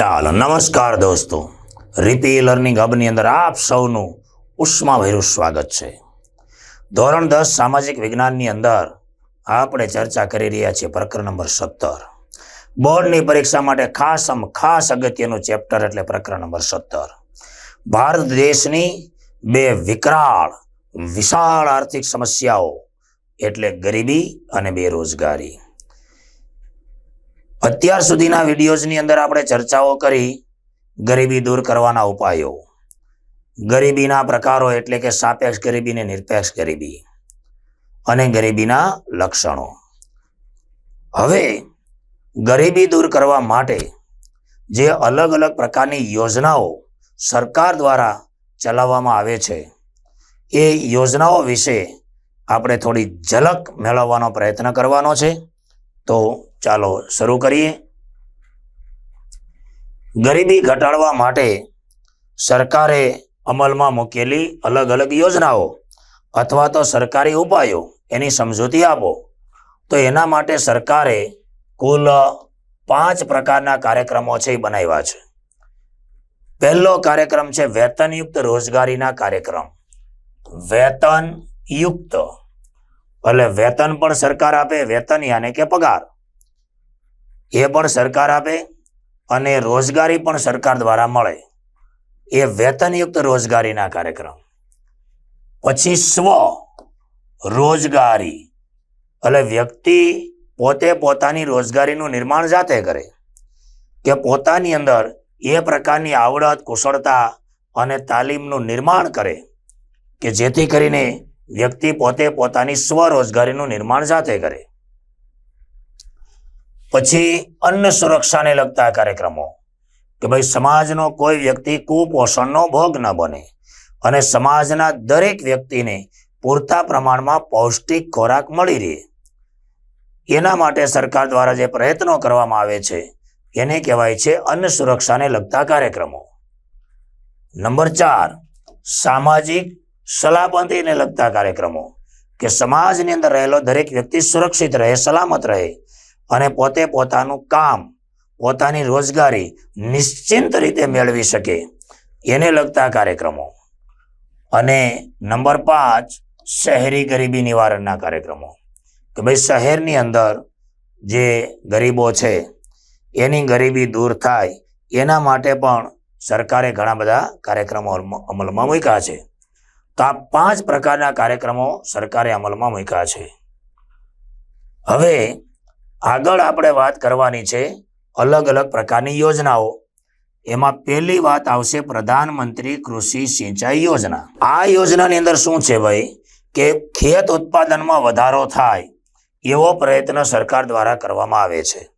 ચાલો, નમસ્કાર દોસ્તો. રીપી લર્નિંગ હબની અંદર આપ સૌનું ઉષ્માભર્યું સ્વાગત છે. ધોરણ દસ સામાજિક વિજ્ઞાનની અંદર આપણે ચર્ચા કરી રહ્યા છીએ પ્રકરણ નંબર સત્તર. બોર્ડની પરીક્ષા માટે ખાસ ખાસ અગત્યનું ચેપ્ટર એટલે પ્રકરણ નંબર સત્તર. ભારત દેશની બે વિકરાળ, વિશાળ આર્થિક સમસ્યાઓ એટલે ગરીબી અને બેરોજગારી. અત્યાર સુધીના વિડીયોઝની અંદર આપણે ચર્ચાઓ કરી ગરીબી દૂર કરવાના ઉપાયો. ગરીબીના પ્રકારો એટલે કે સાપેક્ષ ગરીબી ને નિરપેક્ષ ગરીબી અને ગરીબીના લક્ષણો. હવે ગરીબી દૂર કરવા માટે જે અલગ અલગ પ્રકારની યોજનાઓ સરકાર દ્વારા ચલાવવામાં આવે છે, એ યોજનાઓ વિશે આપણે થોડી ઝલક મેળવવાનો પ્રયત્ન કરવાનો છે. તો ચાલો શરૂ કરીએ. ગરીબી ઘટાડવા માટે સરકારે અમલમાં મૂકેલી અલગ અલગ યોજનાઓ અથવા તો સરકારી ઉપાયો એની સમજૂતી આપો. તો એના માટે સરકારે કુલ પાંચ પ્રકારના કાર્યક્રમો છે એ બનાવ્યા છે. પહેલો કાર્યક્રમ છે વેતનયુક્ત રોજગારીના કાર્યક્રમ. વેતનયુક્ત એટલે વેતન પણ સરકાર આપે, વેતન યાને કે પગાર. એ પણ સરકાર આપે અને રોજગારી પણ સરકાર દ્વારા મળે. એ વેતનયુક્ત રોજગારીના કાર્યક્રમ. પછી સ્વ રોજગારી. એટલે વ્યક્તિ પોતે પોતાની રોજગારીનું નિર્માણ જાતે કરે કે પોતાની અંદર એ પ્રકારની આવડત, કુશળતા અને તાલીમનું નિર્માણ કરે કે જેથી કરીને વ્યક્તિ પોતે પોતાની સ્વરોજગારીનું નિર્માણ જાતે કરે. પછી અન્ન સુરક્ષાને લગતા કાર્યક્રમો કે ભાઈ સમાજનો કોઈ વ્યક્તિ કુપોષણનો ભોગ ન બને અને સમાજના દરેક વ્યક્તિને પૂરતા પ્રમાણમાં પૌષ્ટિક ખોરાક મળી રહે. એના માટે સરકાર દ્વારા જે પ્રયત્નો કરવામાં આવે છે, એને કહેવાય છે અન્ન સુરક્ષાને લગતા કાર્યક્રમો. નંબર ચાર, સામાજિક સલામતીને લગતા કાર્યક્રમો. કે સમાજની અંદર રહેલો દરેક વ્યક્તિ સુરક્ષિત રહે, સલામત રહે અને પોતે પોતાનું કામ, પોતાની રોજગારી નિશ્ચિંત રીતે મેળવી શકે. એને લગતા કાર્યક્રમો. અને નંબર પાંચ, શહેરી ગરીબી નિવારણના કાર્યક્રમો. કે ભાઈ શહેરની અંદર જે ગરીબો છે, એની ગરીબી દૂર થાય, એના માટે પણ સરકારે ઘણા બધા કાર્યક્રમો અમલ- અમલમાં મૂક્યા છે. તો આ પાંચ પ્રકારના કાર્યક્રમો સરકારે અમલમાં મૂક્યા છે. હવે આગળ આપણે વાત કરવાની છે અલગ અલગ પ્રકારની યોજનાઓ. એમાં પહેલી વાત આવશે પ્રધાનમંત્રી કૃષિ સિંચાઈ યોજના. આ યોજનાની અંદર શું છે ભાઈ? કે ખેત ઉત્પાદનમાં વધારો થાય એવો પ્રયત્ન સરકાર દ્વારા કરવામાં આવે છે.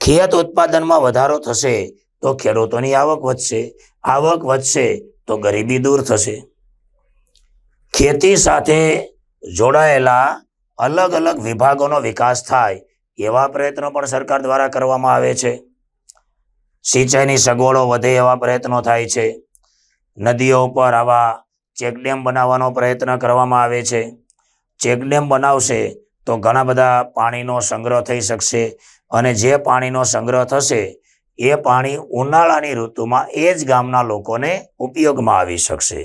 ખેત ઉત્પાદનમાં વધારો થશે તો ખેડૂતોની આવક વધશે. આવક વધશે તો ગરીબી દૂર થશે. ખેતી સાથે જોડાયેલા અલગ અલગ વિભાગોનો વિકાસ થાય એવા પ્રયત્નો પણ સરકાર દ્વારા કરવામાં આવે છે. સિંચાઈની સગવડો વધે એવા પ્રયત્નો થાય છે. નદીઓ ઉપર આવા ચેકડેમ બનાવવાનો પ્રયત્ન કરવામાં આવે છે. ચેકડેમ બનાવશે તો ઘણા બધા પાણીનો સંગ્રહ થઈ શકશે અને જે પાણીનો સંગ્રહ થશે એ પાણી ઉનાળાની ઋતુમાં એ જ ગામના લોકોને ઉપયોગમાં આવી શકશે.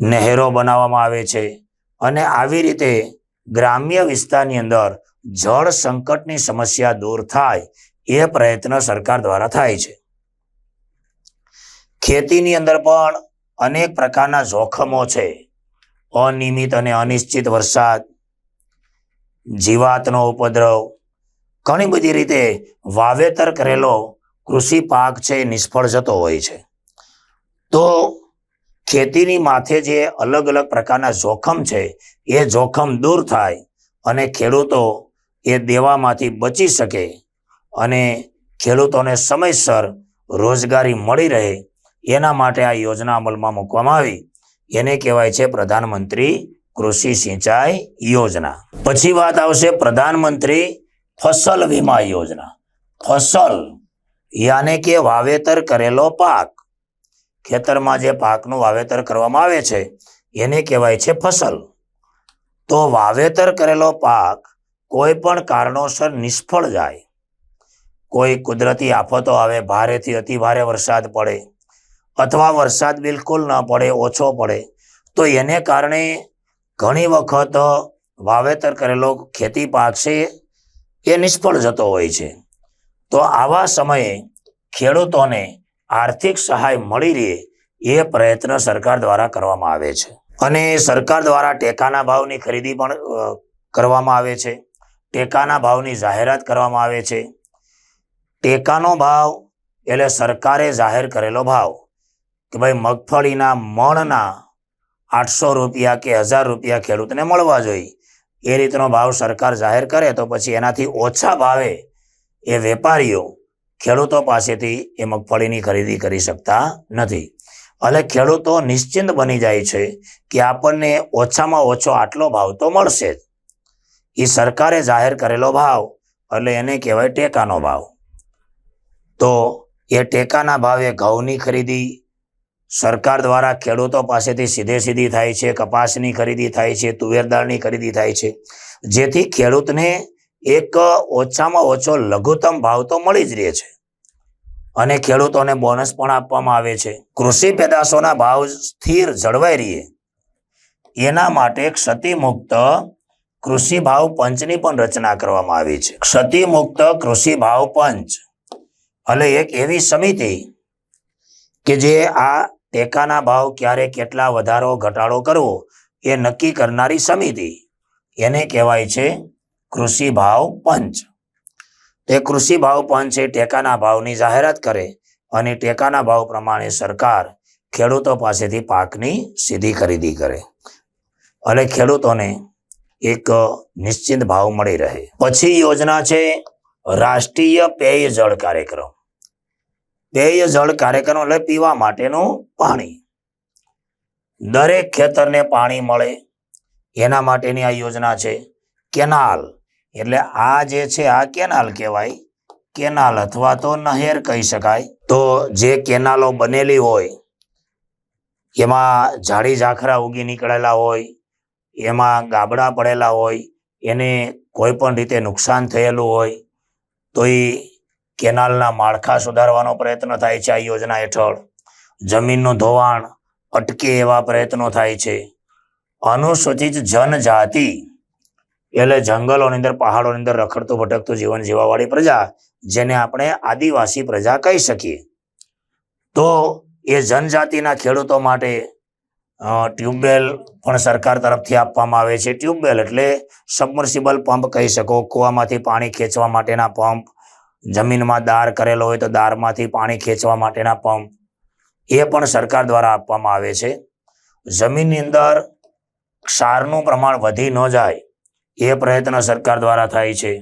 નહેરો બનાવવામાં આવે છે. અને આવી રીતે ગ્રામ્ય વિસ્તારની અંદર જળ સંકટની સમસ્યા દૂર થાય એ પ્રયત્ન સરકાર દ્વારા થાય છે. ખેતીની અંદર પણ અનેક પ્રકારના જોખમો છે. અનિયમિત અને અનિશ્ચિત વરસાદ, જીવાતનો ઉપદ્રવ, ઘણી બધી રીતે વાવેતર કરેલો કૃષિ પાક છે નિષ્ફળ જતો હોય છે. તો ખેતીની માથે જે અલગ અલગ પ્રકારના જોખમ છે, એ જોખમ દૂર થાય અને ખેડૂતો એ દેવામાંથી બચી શકે અને ખેડૂતોને સમયસર રોજગારી મળી રહે, એના માટે આ યોજના અમલમાં મૂકવામાં આવી. એને કહેવાય છે પ્રધાનમંત્રી કૃષિ સિંચાઈ યોજના. પછી વાત આવશે પ્રધાનમંત્રી ફસલ વીમા યોજના. ફસલ યાને કે વાવેતર કરેલો પાક. ખેતરમાં જે પાકનું વાવેતર કરવામાં આવે છે, એને કહેવાય છે ફસલ. તો વાવેતર કરેલો પાક કોઈ પણ કારણોસર નિષ્ફળ જાય. કોઈ કુદરતી આફતો આવે, ભારેથી અતિ ભારે વરસાદ પડે અથવા વરસાદ બિલકુલ ન પડે, ઓછો પડે, તો એને કારણે ઘણી વખત વાવેતર કરેલો ખેતી પાક છે એ નિષ્ફળ જતો હોય છે. તો આવા સમયે ખેડૂતોને આર્થિક સહાય મળી રહે એ પ્રયત્ન સરકાર દ્વારા કરવામાં આવે છે. અને સરકાર દ્વારા ટેકાના ભાવની ખરીદી પણ કરવામાં આવે છે. ટેકાના ભાવની જાહેરાત કરવામાં આવે છે. ટેકાનો ભાવ એટલે સરકારે જાહેર કરેલો ભાવ કે ભાઈ મગફળીના મણના આઠસો રૂપિયા કે હજાર રૂપિયા ખેડૂતને મળવા જોઈએ. એ રીતનો ભાવ સરકાર જાહેર કરે તો પછી એનાથી ઓછા ભાવે એ વેપારીઓ ખેડૂતો પાસેથી એ મગફળીની ખરીદી કરી શકતા નથી. એટલે ખેડૂતો નિશ્ચિંત બની જાય છે કે આપણને ઓછામાં ઓછો આટલો ભાવ તો મળશે જ. એ સરકારે જાહેર કરેલો ભાવ, એટલે એને કહેવાય ટેકાનો ભાવ. તો એ ટેકાના ભાવે ઘઉંની ખરીદી સરકાર દ્વારા ખેડૂતો પાસેથી સીધે સીધી થાય છે, કપાસની ખરીદી થાય છે, તુવેર દાળની ખરીદી થાય છે. જેથી ખેડૂતને એક ઓછામાં ઓછો લઘુત્તમ ભાવ તો મળી જ રહે છે. અને ખેડૂતોને બોનસ પણ આપવામાં આવે છે. કૃષિ પેદાશોના ભાવ સ્થિર જળવાઈ રહે એના માટે ક્ષતિમુક્ત કૃષિ ભાવ પંચની પણ રચના કરવામાં આવી છે. ક્ષતિમુક્ત કૃષિ ભાવ પંચ. એટલે એક એવી સમિતિ કે જે આ ટેકાના ભાવ ક્યારે કેટલા વધારો ઘટાડો કરવો એ નક્કી કરનારી સમિતિ. એને કહેવાય છે કૃષિ ભાવ પંચ. તે કૃષિ ભાવ પંચ એ ટેકાના ભાવની જાહેરાત કરે અને ટેકાના ભાવ પ્રમાણે સરકાર ખેડૂતો પાસેથી પાકની સીધી ખરીદી કરે અને ખેડૂતોને એક નિશ્ચિત ભાવ મળી રહે. પછી યોજના છે રાષ્ટ્રીય પેયજળ કાર્યક્રમ. પેયજળ કાર્યક્રમ એટલે પીવા માટેનું પાણી. દરેક ખેતરને પાણી મળે. એના માટેની આ યોજના છે કેનાલ. એટલે આ જે છે, આ કેનાલ કહેવાય. કેનાલ અથવા તો નહેર કહી શકાય. તો જે કેનાલો બનેલી હોય, એમાં ઝાડી ઝાખરા ઉગી નીકળેલા હોય, એમાં ગાબડા પડેલા હોય, એને કોઈ પણ રીતે નુકસાન થયેલું હોય, તો એ કેનાલના માળખા સુધારવાનો પ્રયત્ન થાય છે આ યોજના હેઠળ. જમીનનું ધોવાણ અટકે એવા પ્રયત્નો થાય છે. અનુસૂચિત જનજાતિ એટલે જંગલોની અંદર, પહાડોની અંદર રખડતું, ભટકતું જીવન જીવાવાળી પ્રજા, જેને આપણે આદિવાસી પ્રજા કહી શકીએ. તો એ જનજાતિના ખેડૂતો માટે ટ્યુબવેલ પણ સરકાર તરફથી આપવામાં આવે છે. ટ્યુબવેલ એટલે સબમર્સિબલ પંપ કહી શકો. કૂવામાંથી પાણી ખેંચવા માટેના પંપ. જમીનમાં દાર કરેલો હોય તો દારમાંથી પાણી ખેંચવા માટેના પંપ. એ પણ સરકાર દ્વારા આપવામાં આવે છે. જમીનની અંદર ક્ષારનું પ્રમાણ વધી ન જાય. એ પ્રયત્ન સરકાર દ્વારા થાય છે.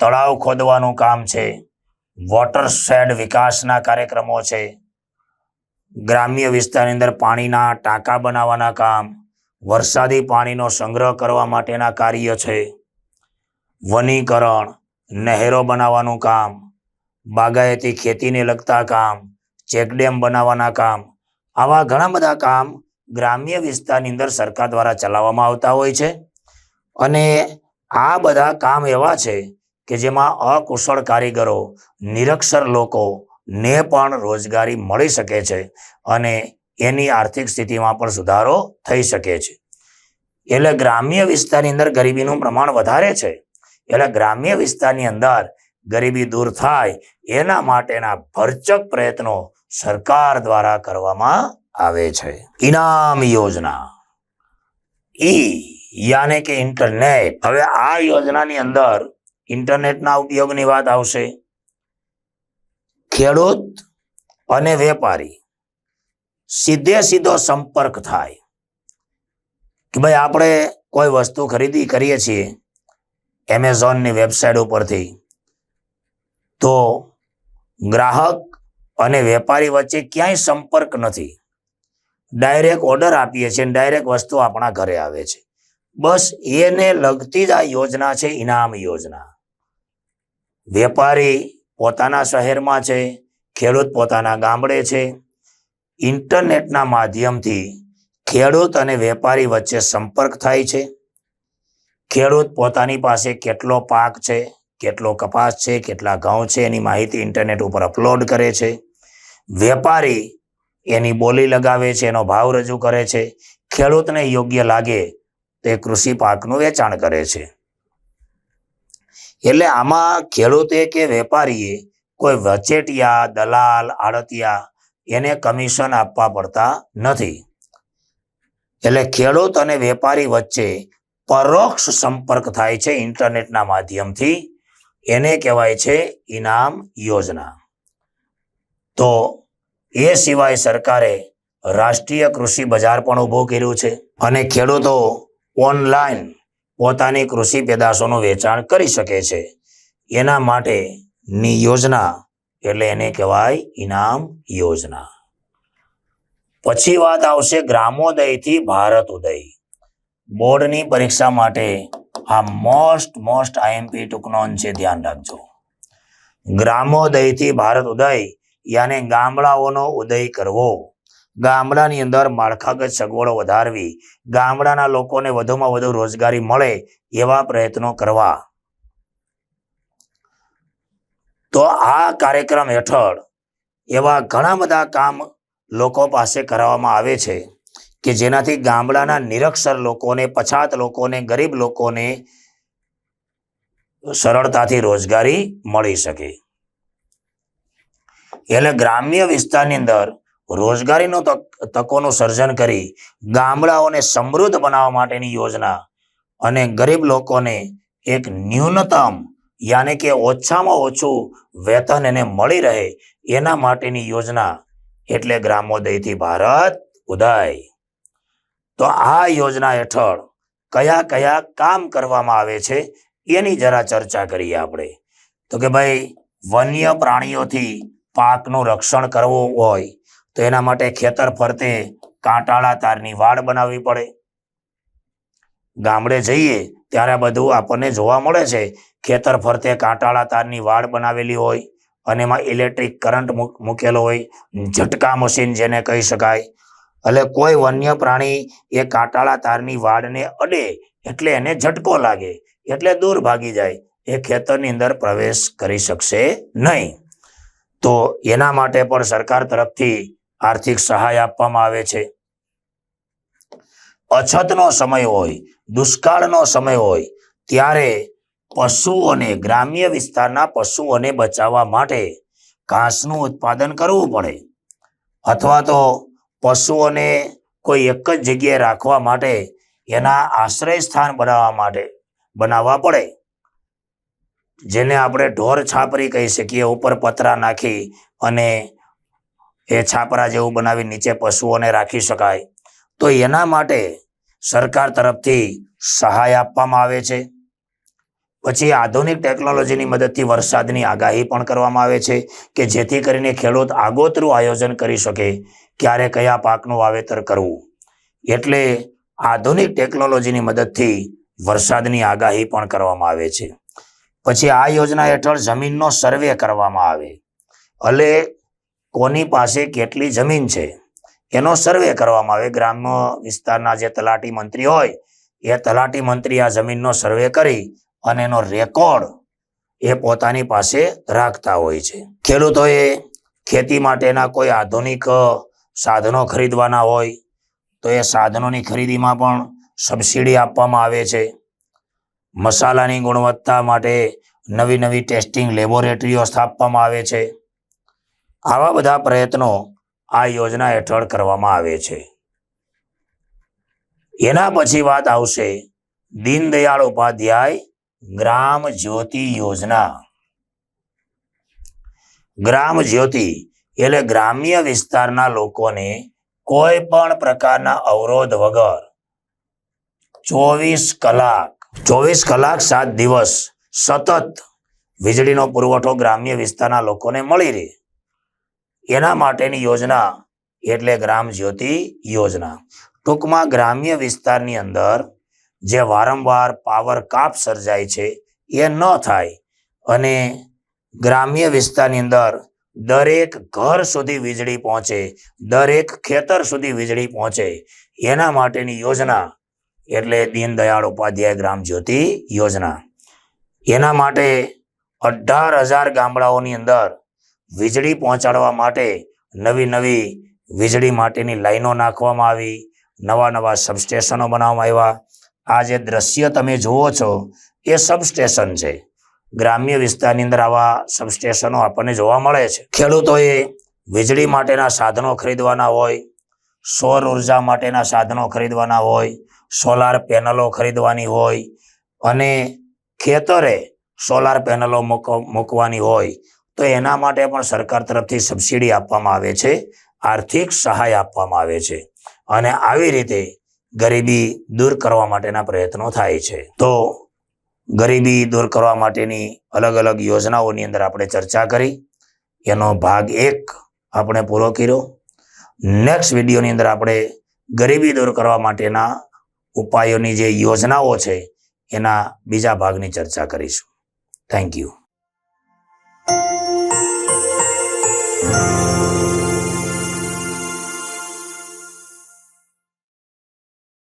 તળાવ ખોદવાનું કામ છે. વોટર શેડ વિકાસના કાર્યક્રમો છે. ગ્રામ્ય વિસ્તારની અંદર પાણીના ટાંકા બનાવવાના કામ, વરસાદી પાણીનો સંગ્રહ કરવા માટેના કાર્ય છે. વનીકરણ, નહેરો બનાવવાનું કામ, બાગાયતી ખેતીને લગતા કામ, ચેકડેમ બનાવવાના કામ, આવા ઘણા બધા કામ ગ્રામ્ય વિસ્તારની અંદર સરકાર દ્વારા ચલાવવામાં આવતા હોય છે. અને આ બધા કામ એવા છે કે જેમાં અકુશળ કારીગરો, નિરક્ષર લોકો ને પણ રોજગારી મળી શકે છે અને એની આર્થિક સ્થિતિમાં પણ સુધારો થઈ શકે છે. એટલે ગ્રામ્ય વિસ્તારની અંદર ગરીબીનું પ્રમાણ વધારે છે. એટલે ગ્રામ્ય વિસ્તારની અંદર ગરીબી દૂર થાય એના માટેના ભરચક પ્રયત્નો સરકાર દ્વારા કરવામાં આવે છે. ઇનામ યોજના. ઈ યાને કે ઇન્ટરનેટ. હવે આ યોજનાની અંદર ઇન્ટરનેટના ઉપયોગની વાત આવશે. ખેડૂત અને વેપારી સીધે સીધો સંપર્ક થાય. કે ભાઈ આપણે કોઈ વસ્તુ ખરીદી કરીએ છીએ એમેઝોનની વેબસાઇટ ઉપરથી, તો ગ્રાહક અને વેપારી વચ્ચે ક્યાંય સંપર્ક નથી. ડાયરેક્ટ ઓર્ડર આપીએ છીએ ડાયરેક્ટ વસ્તુ આપણા ઘરે આવે છે. બસ એને લગતી જ આ યોજના છે, ઇનામ યોજના. વેપારી પોતાના શહેરમાં છે, ખેડૂત પોતાના ગામડે છે. ઇન્ટરનેટના માધ્યમથી ખેડૂત અને વેપારી વચ્ચે સંપર્ક થાય છે. ખેડૂત પોતાની પાસે કેટલો પાક છે, કેટલો કપાસ છે, કેટલા ઘઉં છે, એની માહિતી ઇન્ટરનેટ ઉપર અપલોડ કરે છે. વેપારી એની બોલી લગાવે છે, એનો ભાવ રજૂ કરે છે. ખેડૂતને યોગ્ય લાગે તે કૃષિ પાકનું વેચાણ કરે છે. એટલે આમાં ખેડૂતે કે વેપારીએ કોઈ વચેટિયા, દલાલ, આડતિયા એને કમિશન આપવા પડતા નથી. એટલે ખેડૂત અને વેપારી વચ્ચે પરોક્ષ સંપર્ક થાય છે ઇન્ટરનેટના માધ્યમથી. એને કહેવાય છે ઇનામ યોજના. તો એ સિવાય સરકારે રાષ્ટ્રીય કૃષિ બજાર પણ ઊભું કર્યું છે અને ખેડૂતો ઓનલાઈન પોતાની કૃષિ પેદાશોનું વેચાણ કરી શકે છે. એના માટેની યોજના, એટલે એને કહેવાય ઇનામ યોજના. પછી વાત આવશે ગ્રામોદયથી ભારત ઉદય. બોર્ડની પરીક્ષા માટે આ મોસ્ટ મોસ્ટ આઈએમપી ટૂંકનો છે ધ્યાન રાખજો. ગ્રામોદયથી ભારત ઉદય યાને ગામડાઓનો ઉદય કરવો. ગામડાની અંદર માળખાગત સગવડો વધારવી. ગામડાના લોકોને વધુમાં વધુ રોજગારી મળે એવા પ્રયત્નો કરવા. તો આ કાર્યક્રમ હેઠળ એવા ઘણા બધા કામ લોકો પાસે કરાવવામાં આવે છે કે જેનાથી ગામડાના નિરક્ષર લોકોને, પછાત લોકોને, ગરીબ લોકોને સરળતાથી રોજગારી મળી શકે. એટલે ગ્રામ્ય વિસ્તારની અંદર રોજગારીનો તક, તકોનું સર્જન કરી ગામડાઓને સમૃદ્ધ બનાવવા માટેની યોજના અને ગરીબ લોકોને એક ન્યૂનતમ યાને કે ઓછામાં ઓછું વેતન એને મળી રહે એના માટેની યોજના એટલે ગ્રામોદયથી ભારત ઉદય. તો આ યોજના હેઠળ કયા કયા કામ કરવામાં આવે છે એની જરા ચર્ચા કરીએ આપણે. તો કે ભાઈ વન્ય પ્રાણીઓથી પાકનું રક્ષણ કરવું હોય, તો એના માટે ખેતર ફરતે કાંટાળા તારની વાડ બનાવવી પડે. ગામડે જઈએ ત્યારે બધું આપણને જોવા મળે છે. ખેતર ફરતે કાંટાળા તારની વાડ બનાવેલી હોય અને એમાં ઇલેક્ટ્રિક કરંટ મૂક- મૂકેલો હોય, ઝટકા મશીન જેને કહી શકાય. એટલે કોઈ વન્ય પ્રાણી એ કાંટાળા તારની વાડને અડે એટલે એને ઝટકો લાગે, એટલે દૂર ભાગી જાય. એ ખેતરની અંદર પ્રવેશ કરી શકશે નહીં. તો એના માટે પણ સરકાર તરફથી આર્થિક સહાય આપવામાં આવે છે. અછતનો સમય હોય, દુષ્કાળનો સમય હોય, ત્યારે પશુઓને, ગ્રામ્ય વિસ્તારના પશુઓને બચાવવા માટે ઘાસનું ઉત્પાદન કરવું પડે. અથવા તો પશુઓને કોઈ એક જ જગ્યાએ રાખવા માટે એના આશ્રય સ્થાન બનાવવા માટે, બનાવવા પડે. જેને આપણે ઢોર છાપરી કહી શકીએ, ઉપર પતરા નાખી અને એ છાપરા જેવું બનાવી નીચે પશુઓને રાખી શકાય. તો એના માટે સરકાર તરફથી સહાય આપવામાં આવે છે. પછી આધુનિક ટેકનોલોજીની મદદથી વરસાદની આગાહી પણ કરવામાં આવે છે કે જેથી કરીને ખેડૂત આગોતરું આયોજન કરી શકે ક્યારે કયા પાકનું વાવેતર કરવું. એટલે આધુનિક ટેકનોલોજીની મદદથી વરસાદની આગાહી પણ કરવામાં આવે છે. પછી આ યોજના હેઠળ જમીનનો સર્વે કરવામાં આવે. એટલે કોની પાસે કેટલી જમીન છે? એનો સર્વે કરવામાં આવે. ગ્રામ્ય વિસ્તારના જે તલાટી મંત્રી હોય, એ તલાટી મંત્રી આ જમીનનો સર્વે કરી અને એનો રેકોર્ડ એ પોતાની પાસે રાખતા હોય છે. ખેડૂતોએ ખેતી માટેના કોઈ આધુનિક સાધનો ખરીદવાના હોય, તો એ સાધનોની ખરીદીમાં પણ સબસિડી આપવામાં આવે છે. મસાલાની ગુણવત્તા માટે નવી નવી ટેસ્ટિંગ લેબોરેટરીઓ સ્થાપવામાં આવે છે. આવા બધા પ્રયત્નો આ યોજના હેઠળ કરવામાં આવે છે. એના પછી વાત આવશે દીનદયાળ ઉપાધ્યાય ગ્રામ જ્યોતિ યોજના. ગ્રામ જ્યોતિ એટલે ગ્રામ્ય વિસ્તારના લોકોને કોઈ પણ પ્રકારના અવરોધ વગર ચોવીસ કલાક ચોવીસ કલાક સાત દિવસ સતત વીજળીનો પુરવઠો ગ્રામ્ય વિસ્તારના લોકોને મળી રહે. એના માટેની યોજના એટલે ગ્રામ જ્યોતિ યોજના. ટૂંકમાં ગ્રામ્ય વિસ્તારની અંદર જે વારંવાર પાવર કાપ સર્જાય છે એ ન થાય અને ગ્રામ્ય વિસ્તારની અંદર દરેક ઘર સુધી વીજળી પહોંચે, દરેક ખેતર સુધી વીજળી પહોંચે, એના માટેની યોજના એટલે દીનદયાળ ઉપાધ્યાય ગ્રામ જ્યોતિ યોજના. એના માટે અઢાર હજાર ગામડાઓની અંદર વીજળી પહોંચાડવા માટે નવી નવી વીજળી માટેની લાઈનો નાખવામાં આવી, નવા નવા સબસ્ટેશનો બનાવવામાં આવ્યા. આ જે દ્રશ્ય તમે જુઓ છો એ સબસ્ટેશન છે. ગ્રામ્ય વિસ્તારની અંદર આવા સબસ્ટેશનો આપણને જોવા મળે છે. ખેડૂતોએ વીજળી માટેના સાધનો ખરીદવાના હોય, સૌર ઊર્જા માટેના સાધનો ખરીદવાના હોય સોલાર પેનલો ખરીદવાની હોય અને ખેતરે સોલાર પેનલો મૂક- મૂકવાની હોય, તો એના માટે પણ સરકાર તરફથી સબસિડી આપવામાં આવે છે, આર્થિક સહાય આપવામાં આવે છે અને આવી રીતે ગરીબી દૂર કરવા માટેના પ્રયત્નો થાય છે. તો ગરીબી દૂર કરવા માટેની અલગ અલગ યોજનાઓની અંદર આપણે ચર્ચા કરી. એનો ભાગ એક આપણે પૂરો કર્યો. નેક્સ્ટ વિડીયોની અંદર આપણે ગરીબી દૂર કરવા માટેના ઉપાયોની જે યોજનાઓ છે એના બીજા ભાગની ચર્ચા કરીશું. Thank you